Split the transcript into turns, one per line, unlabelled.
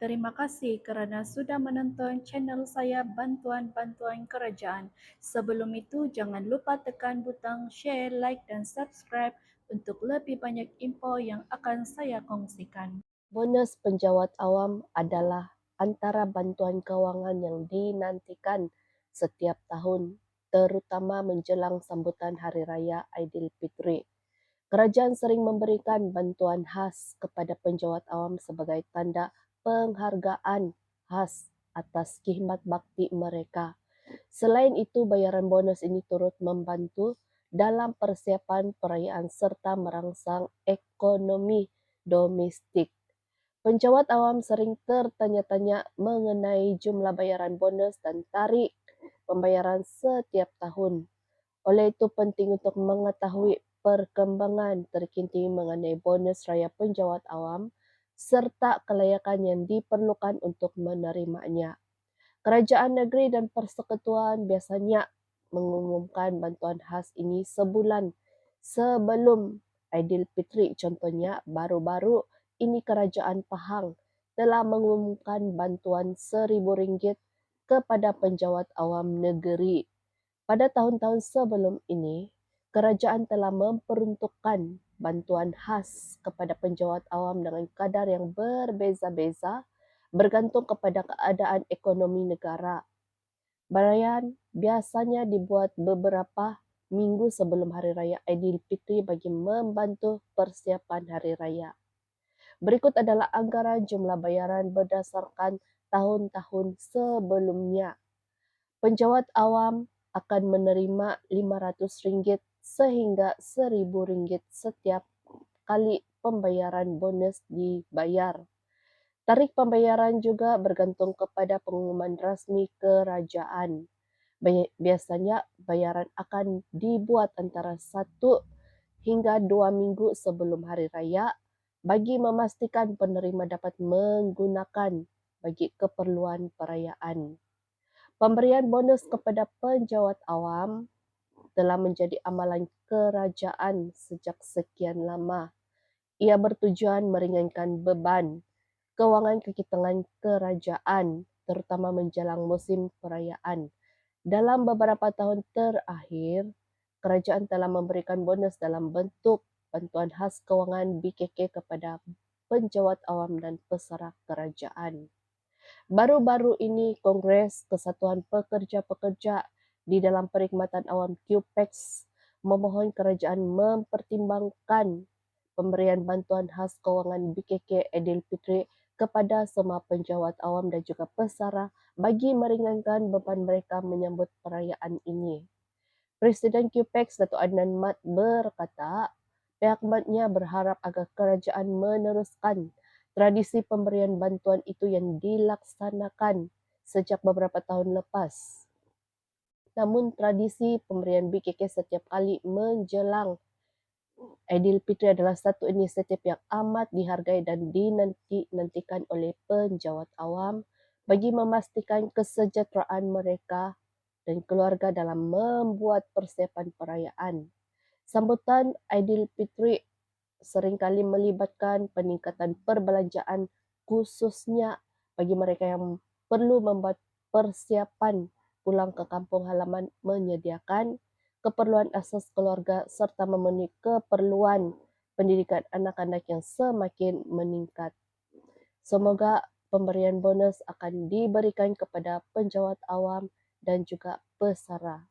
Terima kasih kerana sudah menonton channel saya Bantuan-Bantuan Kerajaan. Sebelum itu, jangan lupa tekan butang share, like dan subscribe untuk lebih banyak info yang akan saya kongsikan.
Bonus penjawat awam adalah antara bantuan kewangan yang dinantikan setiap tahun, terutama menjelang sambutan Hari Raya Aidilfitri. Kerajaan sering memberikan bantuan khas kepada penjawat awam sebagai tanda penghargaan khas atas khidmat bakti mereka. Selain itu, bayaran bonus ini turut membantu dalam persiapan perayaan serta merangsang ekonomi domestik. Penjawat awam sering tertanya-tanya mengenai jumlah bayaran bonus dan tarikh pembayaran setiap tahun. Oleh itu penting untuk mengetahui perkembangan terkini mengenai bonus raya penjawat awam serta kelayakan yang diperlukan untuk menerimanya. Kerajaan negeri dan persekutuan biasanya mengumumkan bantuan khas ini sebulan sebelum Aidilfitri. Contohnya, baru-baru ini Kerajaan Pahang telah mengumumkan bantuan RM1,000 kepada penjawat awam negeri. Pada tahun-tahun sebelum ini, kerajaan telah memperuntukkan bantuan khas kepada penjawat awam dengan kadar yang berbeza-beza bergantung kepada keadaan ekonomi negara. Bayaran biasanya dibuat beberapa minggu sebelum Hari Raya Aidilfitri bagi membantu persiapan Hari Raya. Berikut adalah anggaran jumlah bayaran berdasarkan tahun-tahun sebelumnya. Penjawat awam akan menerima RM500 sehingga RM1,000 setiap kali pembayaran bonus dibayar. Tarikh pembayaran juga bergantung kepada pengumuman rasmi kerajaan. Biasanya bayaran akan dibuat antara satu hingga dua minggu sebelum hari raya bagi memastikan penerima dapat menggunakan bagi keperluan perayaan. Pemberian bonus kepada penjawat awam telah menjadi amalan kerajaan sejak sekian lama. Ia bertujuan meringankan beban kewangan kaki tangan kerajaan terutama menjelang musim perayaan. Dalam beberapa tahun terakhir, kerajaan telah memberikan bonus dalam bentuk bantuan khas kewangan BKK kepada penjawat awam dan pesara kerajaan. Baru-baru ini Kongres Kesatuan Pekerja-Pekerja di dalam Perkhidmatan Awam QPEX memohon kerajaan mempertimbangkan pemberian bantuan khas kewangan BKK Aidilfitri kepada semua penjawat awam dan juga pesara bagi meringankan beban mereka menyambut perayaan ini. Presiden QPEX Datuk Adnan Mat berkata, Pihaknya berharap agar kerajaan meneruskan tradisi pemberian bantuan itu yang dilaksanakan sejak beberapa tahun lepas. Namun tradisi pemberian BKK setiap kali menjelang Aidilfitri adalah satu inisiatif yang amat dihargai dan dinanti-nantikan oleh penjawat awam bagi memastikan kesejahteraan mereka dan keluarga dalam membuat persiapan perayaan. Sambutan Aidilfitri sering kali melibatkan peningkatan perbelanjaan khususnya bagi mereka yang perlu membuat persiapan pulang ke kampung halaman menyediakan keperluan asas keluarga serta memenuhi keperluan pendidikan anak-anak yang semakin meningkat. Semoga pemberian bonus akan diberikan kepada penjawat awam dan juga pesara.